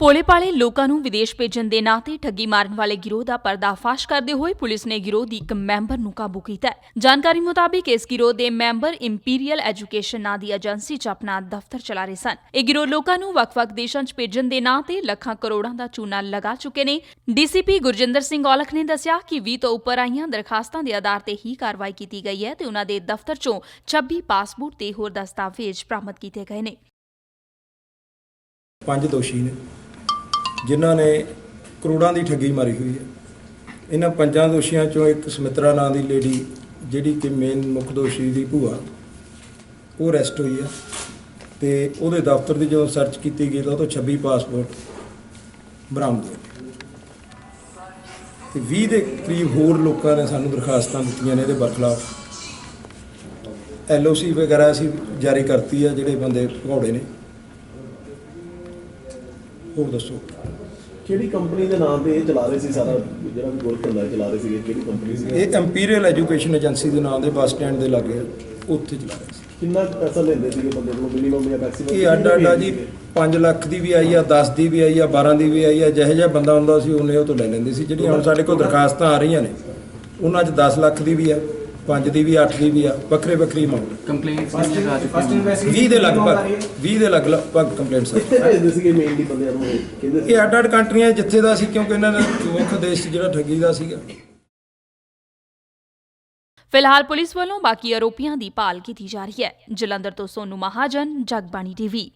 ਪੋਲੇ ਪਾਲੇ ਲੋਕਾਂ ਨੂੰ ਵਿਦੇਸ਼ ਭੇਜਣ ਦੇ ਨਾਂ ਤੇ ਠੱਗੀ ਮਾਰਨ ਵਾਲੇ ਗਿਰੋਹ ਦਾ ਪਰਦਾਫਾਸ਼ ਕਰਦੇ ਹੋਏ ਪੁਲਿਸ ਨੇ ਗਿਰੋਹ ਦੀ ਇੱਕ ਮੈਂਬਰ ਨੂੰ ਕਾਬੂ ਕੀਤਾ ਹੈ। ਜਾਣਕਾਰੀ ਮੁਤਾਬਿਕ ਇਸ ਗਿਰੋਹ ਦੇ ਮੈਂਬਰ ਇੰਪੀਰੀਅਲ ਐਜੂਕੇਸ਼ਨ ਨਾਂ ਦੀ ਏਜੰਸੀ 'ਚ ਆਪਣਾ ਦਫ਼ਤਰ ਚਲਾ ਰਹੇ ਸਨ। ਇਹ ਗਿਰੋਹ ਲੋਕਾਂ ਨੂੰ ਵੱਖ-ਵੱਖ ਦੇਸ਼ਾਂ 'ਚ ਭੇਜਣ ਦੇ ਨਾਂ ਤੇ ਲੱਖਾਂ ਕਰੋੜਾਂ ਦਾ ਚੂਨਾ ਲਗਾ ਚੁੱਕੇ ਨੇ। ਡੀਸੀਪੀ ਗੁਰਜਿੰਦਰ ਸਿੰਘ ਔਲਖ ਨੇ ਦੱਸਿਆ ਕਿ 20 ਤੋਂ ਉੱਪਰ ਆਈਆਂ ਦਰਖਾਸਤਾਂ ਦੇ ਆਧਾਰ ਤੇ ਹੀ ਕਾਰਵਾਈ ਕੀਤੀ ਗਈ ਹੈ ਤੇ ਉਹਨਾਂ ਦੇ ਦਫ਼ਤਰ 'ਚੋਂ 26 ਪਾਸਪੋਰਟ ਤੇ ਹੋਰ ਦਸਤਾਵੇਜ਼ ਬਰਾਮਦ ਕੀਤੇ ਗਏ ਨੇ। ਪੰਜ ਦੋਸ਼ੀ ਨੇ। ਜਿਨ੍ਹਾਂ ਨੇ ਕਰੋੜਾਂ ਦੀ ਠੱਗੀ ਮਾਰੀ ਹੋਈ ਹੈ। ਇਹਨਾਂ ਪੰਜਾਂ ਦੋਸ਼ੀਆਂ ਚੋਂ ਇੱਕ ਸਮਿਤਰਾ ਨਾਂ ਦੀ ਲੇਡੀ, ਜਿਹੜੀ ਕਿ ਮੇਨ ਮੁੱਖ ਦੋਸ਼ੀ ਦੀ ਭੂਆ, ਉਹ ਅਰੈਸਟ ਹੋਈ ਹੈ ਤੇ ਉਹਦੇ ਦਫ਼ਤਰ ਦੀ ਜਦੋਂ ਸਰਚ ਕੀਤੀ ਗਈ ਤਾਂ ਉਹ ਤੋਂ 26 ਪਾਸਪੋਰਟ ਬਰਾਮਦ ਹੋਏ। ਤੇ 20 ਦੇ ਕਰੀਬ ਹੋਰ ਲੋਕਾਂ ਨੇ ਸਾਨੂੰ ਦਰਖਾਸਤਾਂ ਦਿੱਤੀਆਂ ਨੇ ਇਹਦੇ ਬਰਖਲਾਫ ਐਲਓਸੀ ਵਗੈਰਾ ਅਸੀਂ ਜਾਰੀ ਕਰਤੀ ਆ ਜਿਹੜੇ ਬੰਦੇ ਭਗੌੜੇ ਨੇ। ਹੋਰ ਦੱਸੋ। ਕਿਹੜੀ ਕੰਪਨੀ ਦੇ ਨਾਮ ਤੇ ਇਹ ਚਲਾ ਰਹੇ ਸੀ ਸਾਰਾ ਜਿਹੜਾ ਵੀ ਗੋਲ ਧੰਦਾ ਚਲਾ ਰਹੇ ਸੀਗੇ ਕਿਹੜੀ ਕੰਪਨੀ ਸੀ ਇਹ ਇੰਪੀਰੀਅਲ ਐਜੂਕੇਸ਼ਨ ਏਜੰਸੀ ਦੇ ਨਾਮ ਦੇ ਬੱਸ ਸਟੈਂਡ ਦੇ ਲਾਗੇ ਉੱਥੇ ਚਲਾ ਰਹੇ ਸੀ। ਕਿੰਨਾ ਪੈਸਾ ਲੈਂਦੇ ਸੀਗੇ ਬੰਦੇ ਕੋਲੋਂ ਮਿਨੀਮਮ ਜਾਂ ਮੈਕਸਿਮਮ ਇਹ ਅੱਡ ਅੱਡ ਜੀ 5 ਲੱਖ ਦੀ ਵੀ ਆਈ ਆ 10 ਦੀ ਵੀ ਆਈ ਆ 12 ਦੀ ਵੀ ਆਈ ਆ ਜਿਹੋ ਜਿਹਾ ਬੰਦਾ ਹੁੰਦਾ ਸੀ ਉਹਨੇ ਉਹ ਤੋਂ ਲੈ ਲੈਂਦੇ ਸੀ। ਜਿਹੜੀਆਂ ਹੁਣ ਸਾਡੇ ਕੋਲ ਦਰਖਾਸਤਾਂ ਆ ਰਹੀਆਂ ਨੇ ਉਹਨਾਂ 'ਚ 10 ਲੱਖ ਦੀ ਵੀ ਆ। 5 ਦੀ ਵੀ 8 ਦੀ ਵੀ ਆ ਵੱਖਰੇ ਵੱਖਰੀ ਅਮਾਉਂਟ ਕੰਪਲੇਂਟਸ ਕਿੰਨੇ ਲਗਾ ਚੁੱਕੇ ਨੇ। 20 ਦੇ ਲਗਭਗ 20 ਦੇ ਲਗਭਗ ਕੰਪਲੇਂਟਸ ਆ। ਕਿੱਥੇ ਭੇਜਦੇ ਸੀਗੇ ਮੇਨਲੀ ਬੰਦਿਆਂ ਨੂੰ ਇਹ? ਕਹਿੰਦੇ ਇਹ ਅੱਡ ਅੱਡ ਕੰਟਰੀਆਂ ਜਿੱਥੇ ਦਾ ਸੀ ਕਿਉਂਕਿ ਇਹਨਾਂ ਦਾ ਮੁੱਖ ਦੇਸ਼ ਜਿਹੜਾ ਠੱਗੀ ਦਾ ਸੀਗਾ। ਫਿਲਹਾਲ ਪੁਲਿਸ ਵੱਲੋਂ ਬਾਕੀ ਆਰੋਪੀਆਂ ਦੀ ਭਾਲ ਕੀਤੀ ਜਾ ਰਹੀ ਹੈ। ਜਲੰਧਰ ਤੋਂ ਸੋਨੂ ਮਹਾਜਨ ਜਗਬਾਣੀ ਟੀਵੀ।